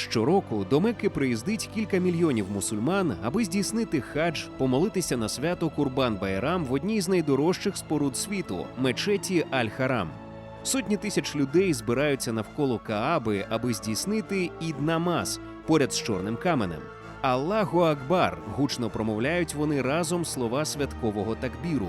Щороку до Мекки приїздить кілька мільйонів мусульман, аби здійснити хадж, помолитися на свято Курбан Байрам в одній з найдорожчих споруд світу мечеті Аль-Харам. Сотні тисяч людей збираються навколо Кааби, аби здійснити ід-намаз поряд з чорним каменем. Аллаху Акбар гучно промовляють вони разом слова святкового такбіру.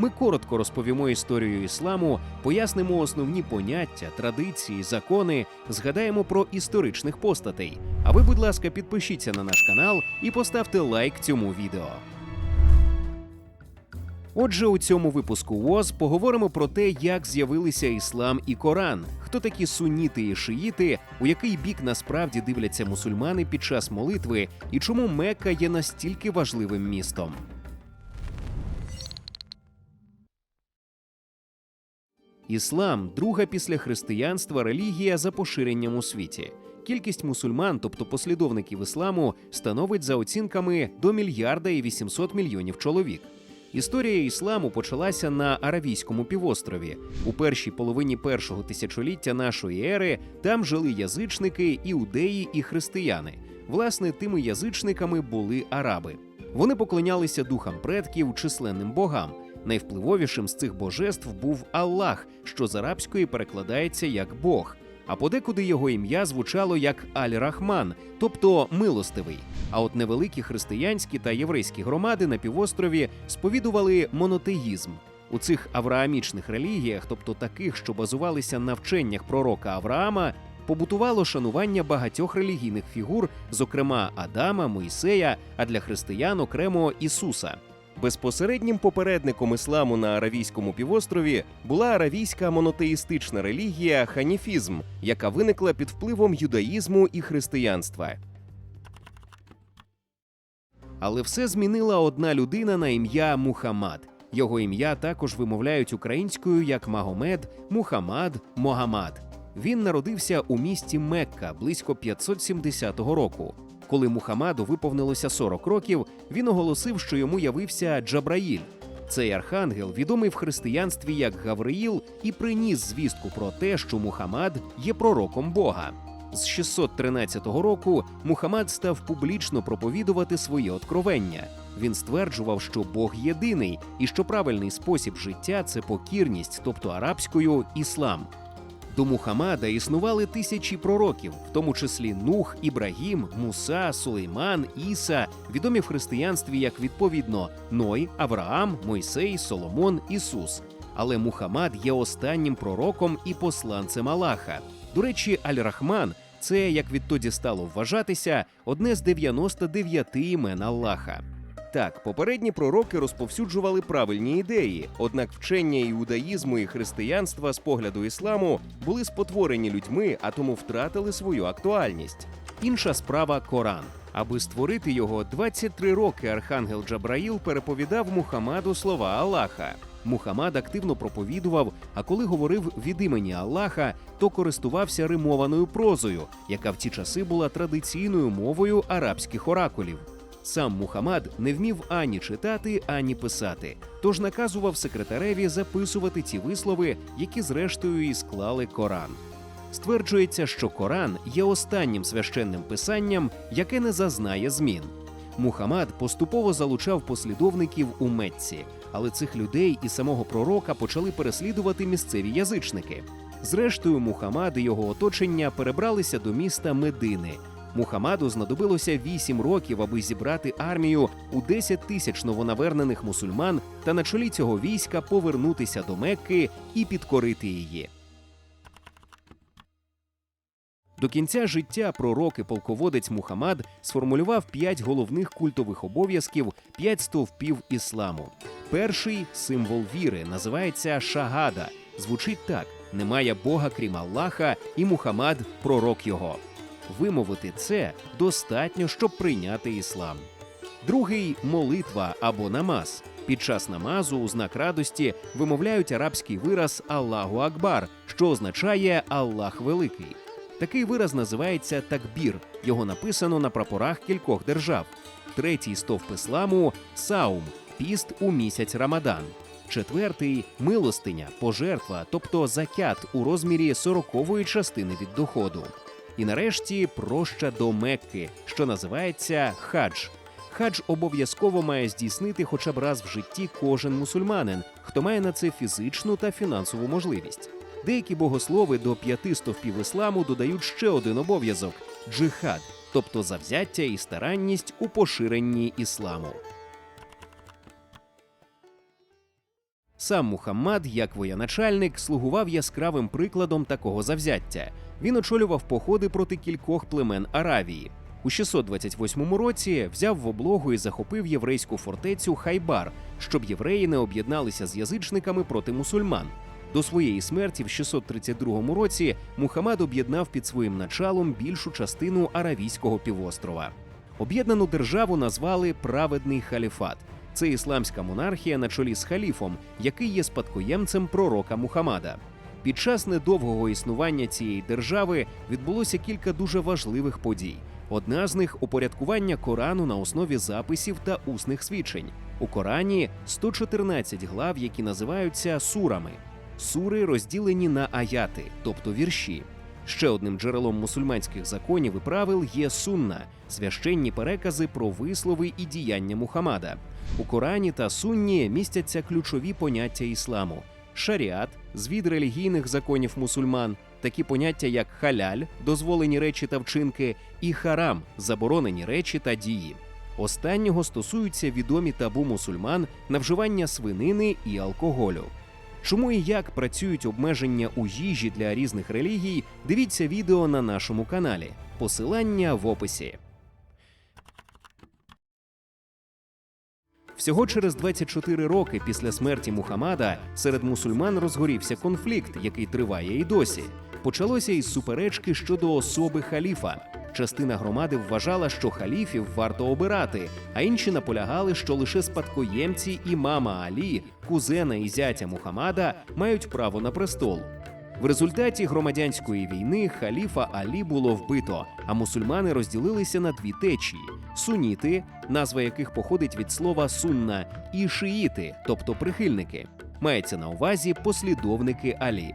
Ми коротко розповімо історію ісламу, пояснимо основні поняття, традиції, закони, згадаємо про історичних постатей. А ви, будь ласка, підпишіться на наш канал і поставте лайк цьому відео. Отже, у цьому випуску ВОЗ поговоримо про те, як з'явилися іслам і Коран, хто такі суніти і шиїти, у який бік насправді дивляться мусульмани під час молитви, і чому Мекка є настільки важливим містом. Іслам друга після християнства релігія за поширенням у світі. Кількість мусульман, тобто послідовників ісламу, становить за оцінками до мільярда і 800 мільйонів чоловік. Історія ісламу почалася на Аравійському півострові. У першій половині першого тисячоліття нашої ери там жили язичники, іудеї і християни. Власне, тими язичниками були араби. Вони поклонялися духам предків, численним богам. Найвпливовішим з цих божеств був Аллах, що з арабської перекладається як Бог. А подекуди його ім'я звучало як Аль-Рахман, тобто милостивий. А от невеликі християнські та єврейські громади на півострові сповідували монотеїзм. У цих авраамічних релігіях, тобто таких, що базувалися на вченнях пророка Авраама, побутувало шанування багатьох релігійних фігур, зокрема Адама, Мойсея, а для християн окремо Ісуса. Безпосереднім попередником ісламу на Аравійському півострові була аравійська монотеїстична релігія ханіфізм, яка виникла під впливом юдаїзму і християнства. Але все змінила одна людина на ім'я Мухаммад. Його ім'я також вимовляють українською як Магомед, Мухаммад, Могамад. Він народився у місті Мекка близько 570 року. Коли Мухаммаду виповнилося 40 років, він оголосив, що йому явився Джабраїль. Цей архангел, відомий в християнстві як Гавриїл, і приніс звістку про те, що Мухаммад є пророком Бога. З 613 року Мухаммад став публічно проповідувати своє откровення. Він стверджував, що Бог єдиний і що правильний спосіб життя це покірність, тобто арабською іслам. До Мухаммада існували тисячі пророків, в тому числі Нух, Ібрагім, Муса, Сулейман, Іса, відомі в християнстві як відповідно Ной, Авраам, Мойсей, Соломон, Ісус. Але Мухаммад є останнім пророком і посланцем Аллаха. До речі, Аль-Рахман це, як відтоді стало вважатися, одне з 99 імен Аллаха. Так, попередні пророки розповсюджували правильні ідеї, однак вчення іудаїзму і християнства з погляду ісламу були спотворені людьми, а тому втратили свою актуальність. Інша справа Коран. Аби створити його, 23 роки архангел Джабраїл переповідав Мухаммаду слова Аллаха. Мухаммад активно проповідував, а коли говорив від імені Аллаха, то користувався римованою прозою, яка в ті часи була традиційною мовою арабських оракулів. Сам Мухаммад не вмів ані читати, ані писати, тож наказував секретареві записувати ті вислови, які зрештою і склали Коран. Стверджується, що Коран є останнім священним писанням, яке не зазнає змін. Мухаммад поступово залучав послідовників у Мецці, але цих людей і самого пророка почали переслідувати місцеві язичники. Зрештою, Мухаммад і його оточення перебралися до міста Медини. Мухаммаду знадобилося вісім років, аби зібрати армію у 10 тисяч новонавернених мусульман та на чолі цього війська повернутися до Мекки і підкорити її. До кінця життя пророк і полководець Мухаммад сформулював п'ять головних культових обов'язків, п'ять стовпів ісламу. Перший символ віри називається Шагада. Звучить так: немає Бога крім Аллаха, і Мухаммад пророк його. Вимовити це достатньо, щоб прийняти іслам. Другий молитва або намаз. Під час намазу у знак радості вимовляють арабський вираз Аллаху Акбар, що означає Аллах Великий. Такий вираз називається такбір. Його написано на прапорах кількох держав. Третій стовп ісламу саум піст у місяць Рамадан. Четвертий милостиня, пожертва, тобто закят у розмірі сорокової частини від доходу. І нарешті проща до Мекки, що називається хадж. Хадж обов'язково має здійснити хоча б раз в житті кожен мусульманин, хто має на це фізичну та фінансову можливість. Деякі богослови до п'яти стовпів ісламу додають ще один обов'язок джихад, тобто завзяття і старанність у поширенні ісламу. Сам Мухаммад, як воєначальник, слугував яскравим прикладом такого завзяття. Він очолював походи проти кількох племен Аравії. У 628 році взяв в облогу і захопив єврейську фортецю Хайбар, щоб євреї не об'єдналися з язичниками проти мусульман. До своєї смерті в 632 році Мухаммад об'єднав під своїм началом більшу частину Аравійського півострова. Об'єднану державу назвали Праведний халіфат. Це ісламська монархія на чолі з халіфом, який є спадкоємцем пророка Мухаммада. Під час недовгого існування цієї держави відбулося кілька дуже важливих подій. Одна з них упорядкування Корану на основі записів та усних свідчень. У Корані 114 глав, які називаються сурами. Сури розділені на аяти, тобто вірші. Ще одним джерелом мусульманських законів і правил є сунна священні перекази про вислови і діяння Мухаммада. У Корані та сунні містяться ключові поняття ісламу: шаріат, звід релігійних законів мусульман, такі поняття як халяль, дозволені речі та вчинки, і харам, заборонені речі та дії. Останнього стосуються відомі табу мусульман на вживання свинини і алкоголю. Чому і як працюють обмеження у їжі для різних релігій, дивіться відео на нашому каналі. Посилання в описі. Всього через 24 роки після смерті Мухаммада серед мусульман розгорівся конфлікт, який триває і досі. Почалося із суперечки щодо особи халіфа. Частина громади вважала, що халіфів варто обирати, а інші наполягали, що лише спадкоємці імама Алі, кузена і зятя Мухаммада, мають право на престол. В результаті громадянської війни халіфа Алі було вбито, а мусульмани розділилися на дві течії: суніти, назва яких походить від слова сунна, і шиїти, тобто прихильники. Мається на увазі послідовники Алі.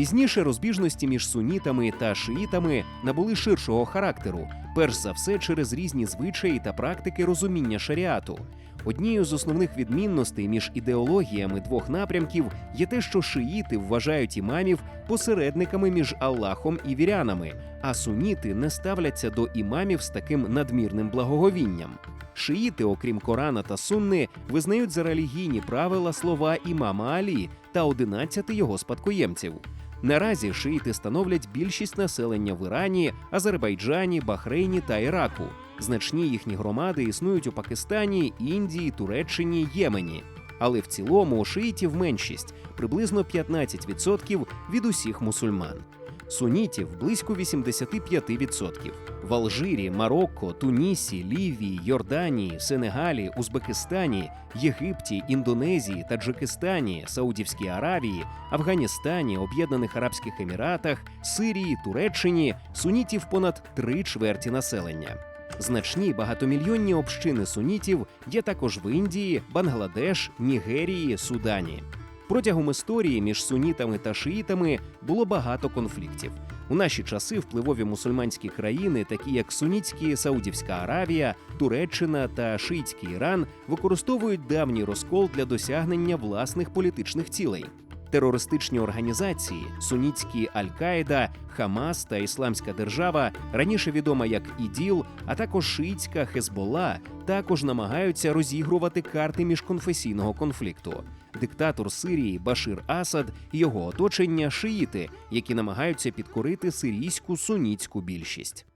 Пізніше розбіжності між сунітами та шиїтами набули ширшого характеру, перш за все через різні звичаї та практики розуміння шаріату. Однією з основних відмінностей між ідеологіями двох напрямків є те, що шиїти вважають імамів посередниками між Аллахом і вірянами, а суніти не ставляться до імамів з таким надмірним благоговінням. Шиїти, окрім Корана та Сунни, визнають за релігійні правила слова імама Алі та 11 його спадкоємців. Наразі шиїти становлять більшість населення в Ірані, Азербайджані, Бахрейні та Іраку. Значні їхні громади існують у Пакистані, Індії, Туреччині, Ємені. Але в цілому шиїтів меншість приблизно 15% від усіх мусульман. Сунітів близько 85%. В Алжирі, Марокко, Тунісі, Лівії, Йорданії, Сенегалі, Узбекистані, Єгипті, Індонезії, Таджикистані, Саудівській Аравії, Афганістані, Об'єднаних Арабських Еміратах, Сирії, Туреччині сунітів понад три чверті населення. Значні багатомільйонні общини сунітів є також в Індії, Бангладеш, Нігерії, Судані. Протягом історії між сунітами та шиїтами було багато конфліктів. У наші часи впливові мусульманські країни, такі як Сунітські Саудівська Аравія, Туреччина та Шиїтський Іран, використовують давній розкол для досягнення власних політичних цілей. Терористичні організації сунітські Аль-Каїда, Хамас та Ісламська держава, раніше відома як ІДІЛ, а також шиїтська Хезбола, також намагаються розігрувати карти міжконфесійного конфлікту. Диктатор Сирії Башир Асад і його оточення шиїти, які намагаються підкорити сирійську сунітську більшість.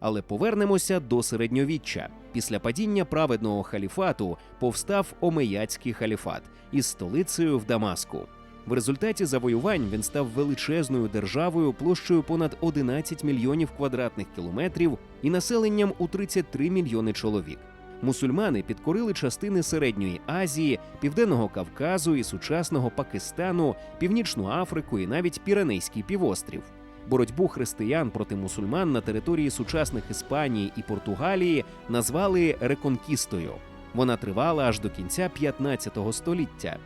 Але повернемося до середньовіччя. Після падіння праведного халіфату повстав Омеяцький халіфат із столицею в Дамаску. В результаті завоювань він став величезною державою площею понад 11 мільйонів квадратних кілометрів і населенням у 33 мільйони чоловік. Мусульмани підкорили частини Середньої Азії, Південного Кавказу і сучасного Пакистану, Північну Африку і навіть Піренейський півострів. Боротьбу християн проти мусульман на території сучасних Іспанії і Португалії назвали реконкістою. Вона тривала аж до кінця 15 століття.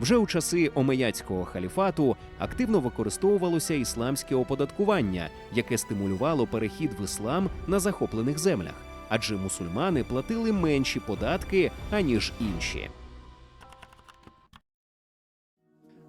Вже у часи омеяцького халіфату активно використовувалося ісламське оподаткування, яке стимулювало перехід в іслам на захоплених землях, адже мусульмани платили менші податки аніж інші.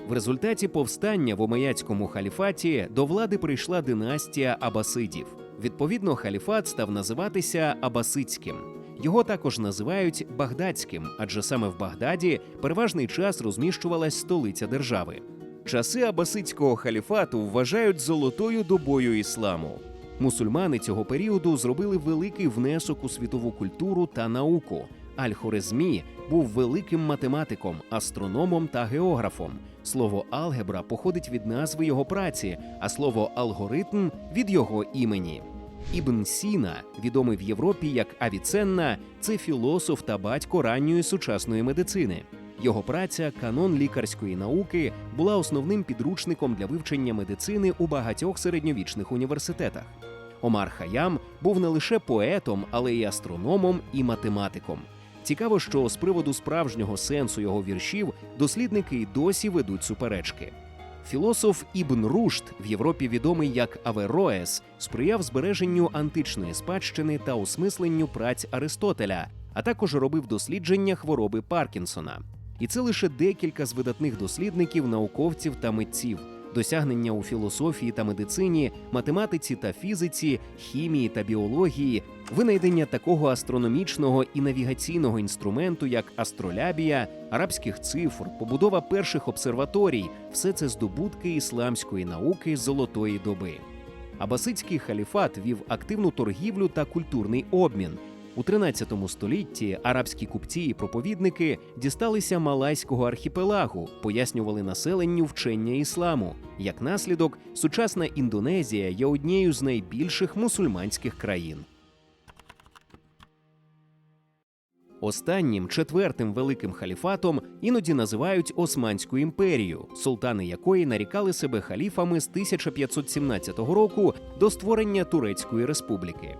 В результаті повстання в омеяцькому халіфаті до влади прийшла династія Абасидів. Відповідно, халіфат став називатися Абасидським. Його також називають Багдадським, адже саме в Багдаді переважний час розміщувалась столиця держави. Часи Абасидського халіфату вважають золотою добою ісламу. Мусульмани цього періоду зробили великий внесок у світову культуру та науку. Аль-Хорезмі був великим математиком, астрономом та географом. Слово алгебра походить від назви його праці, а слово алгоритм від його імені. Ібн Сіна, відомий в Європі як Авіценна, це філософ та батько ранньої сучасної медицини. Його праця Канон лікарської науки була основним підручником для вивчення медицини у багатьох середньовічних університетах. Омар Хаям був не лише поетом, але й астрономом і математиком. Цікаво, що з приводу справжнього сенсу його віршів дослідники й досі ведуть суперечки. Філософ Ібн Рушд, в Європі відомий як Авероес, сприяв збереженню античної спадщини та осмисленню праць Аристотеля, а також робив дослідження хвороби Паркінсона. І це лише декілька з видатних дослідників, науковців та митців. Досягнення у філософії та медицині, математиці та фізиці, хімії та біології, винайдення такого астрономічного і навігаційного інструменту, як астролябія, арабських цифр, побудова перших обсерваторій все це здобутки ісламської науки золотої доби. Абасидський халіфат вів активну торгівлю та культурний обмін. У 13 столітті арабські купці і проповідники дісталися Малайського архіпелагу, пояснювали населенню вчення ісламу. Як наслідок, сучасна Індонезія є однією з найбільших мусульманських країн. Останнім четвертим великим халіфатом іноді називають Османську імперію, султани якої нарікали себе халіфами з 1517 року до створення Турецької республіки.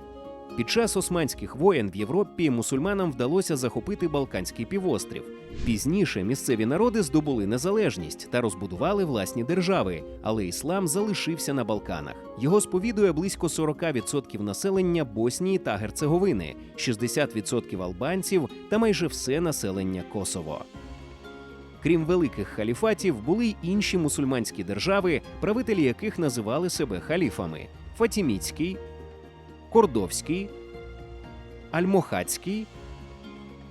Під час османських воєн в Європі мусульманам вдалося захопити Балканський півострів. Пізніше місцеві народи здобули незалежність та розбудували власні держави, але іслам залишився на Балканах. Його сповідує близько 40% населення Боснії та Герцеговини, 60% албанців та майже все населення Косово. Крім великих халіфатів, були й інші мусульманські держави, правителі яких називали себе халіфами: Фатіміцький, Кордовський, Альмохацький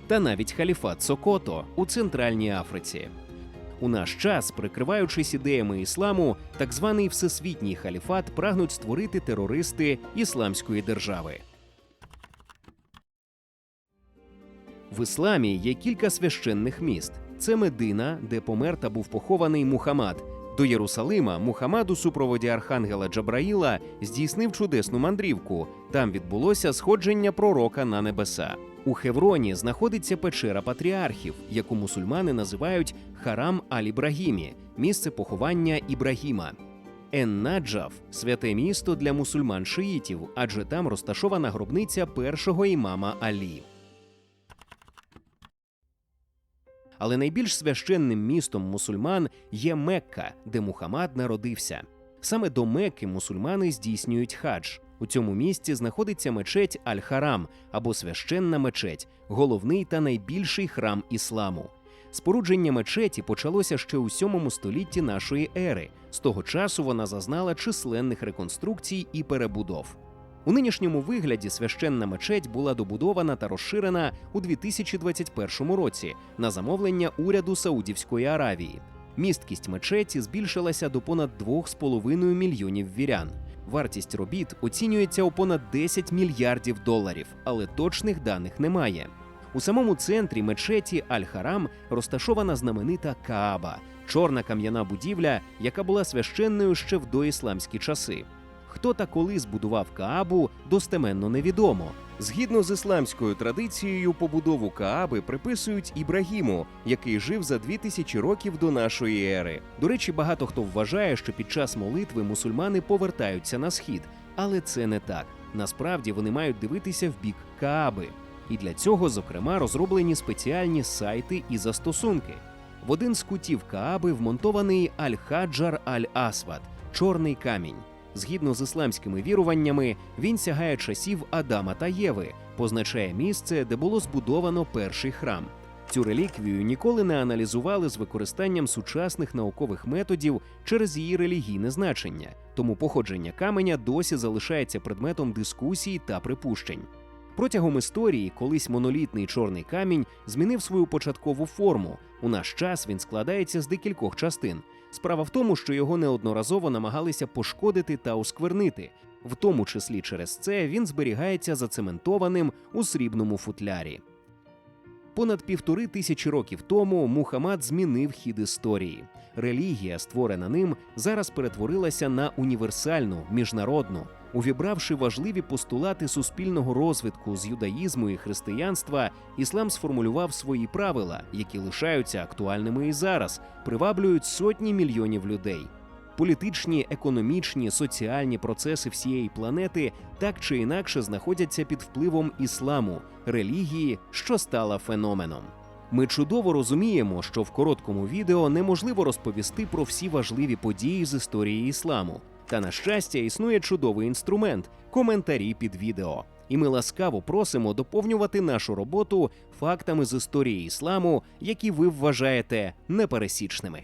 та навіть халіфат Сокото у Центральній Африці. У наш час, прикриваючись ідеями ісламу, так званий всесвітній халіфат прагнуть створити терористи ісламської держави. В ісламі є кілька священних міст. Це Медина, де помер та був похований Мухаммад. До Єрусалима Мухаммад у супроводі архангела Джабраїла здійснив чудесну мандрівку. Там відбулося сходження пророка на небеса. У Хевроні знаходиться печера патріархів, яку мусульмани називають Харам Аль-Ібрагімі, місце поховання Ібрагіма. Ен-Наджав – святе місто для мусульман шиїтів, адже там розташована гробниця першого імама Алі. Але найбільш священним містом мусульман є Мекка, де Мухаммад народився. Саме до Мекки мусульмани здійснюють хадж. У цьому місці знаходиться мечеть Аль-Харам або священна мечеть, головний та найбільший храм ісламу. Спорудження мечеті почалося ще у 7 столітті нашої ери. З того часу вона зазнала численних реконструкцій і перебудов. У нинішньому вигляді священна мечеть була добудована та розширена у 2021 році на замовлення уряду Саудівської Аравії. Місткість мечеті збільшилася до понад 2,5 мільйонів вірян. Вартість робіт оцінюється у понад 10 мільярдів доларів, але точних даних немає. У самому центрі мечеті Аль-Харам розташована знаменита Кааба, чорна кам'яна будівля, яка була священною ще в доісламські часи. Хто та коли збудував Каабу, достеменно невідомо. Згідно з ісламською традицією, побудову Кааби приписують Ібрагіму, який жив за 2000 років до нашої ери. До речі, багато хто вважає, що під час молитви мусульмани повертаються на схід, але це не так. Насправді вони мають дивитися в бік Кааби. І для цього, зокрема, розроблені спеціальні сайти і застосунки. В один з кутів Кааби вмонтований Аль-Хаджар Аль-Асвад чорний камінь. Згідно з ісламськими віруваннями, він сягає часів Адама та Єви, позначає місце, де було збудовано перший храм. Цю реліквію ніколи не аналізували з використанням сучасних наукових методів через її релігійне значення, тому походження каменя досі залишається предметом дискусій та припущень. Протягом історії колись монолітний чорний камінь змінив свою початкову форму. У наш час він складається з декількох частин. Справа в тому, що його неодноразово намагалися пошкодити та осквернити. В тому числі через це він зберігається зацементованим у срібному футлярі. Понад півтори тисячі років тому Мухаммад змінив хід історії. Релігія, створена ним, зараз перетворилася на універсальну, міжнародну. Увібравши важливі постулати суспільного розвитку з юдаїзму і християнства, іслам сформулював свої правила, які лишаються актуальними і зараз, приваблюють сотні мільйонів людей. Політичні, економічні, соціальні процеси всієї планети так чи інакше знаходяться під впливом ісламу, релігії, що стала феноменом. Ми чудово розуміємо, що в короткому відео неможливо розповісти про всі важливі події з історії ісламу. Та на щастя, існує чудовий інструмент коментарі під відео. І ми ласкаво просимо доповнювати нашу роботу фактами з історії ісламу, які ви вважаєте непересічними.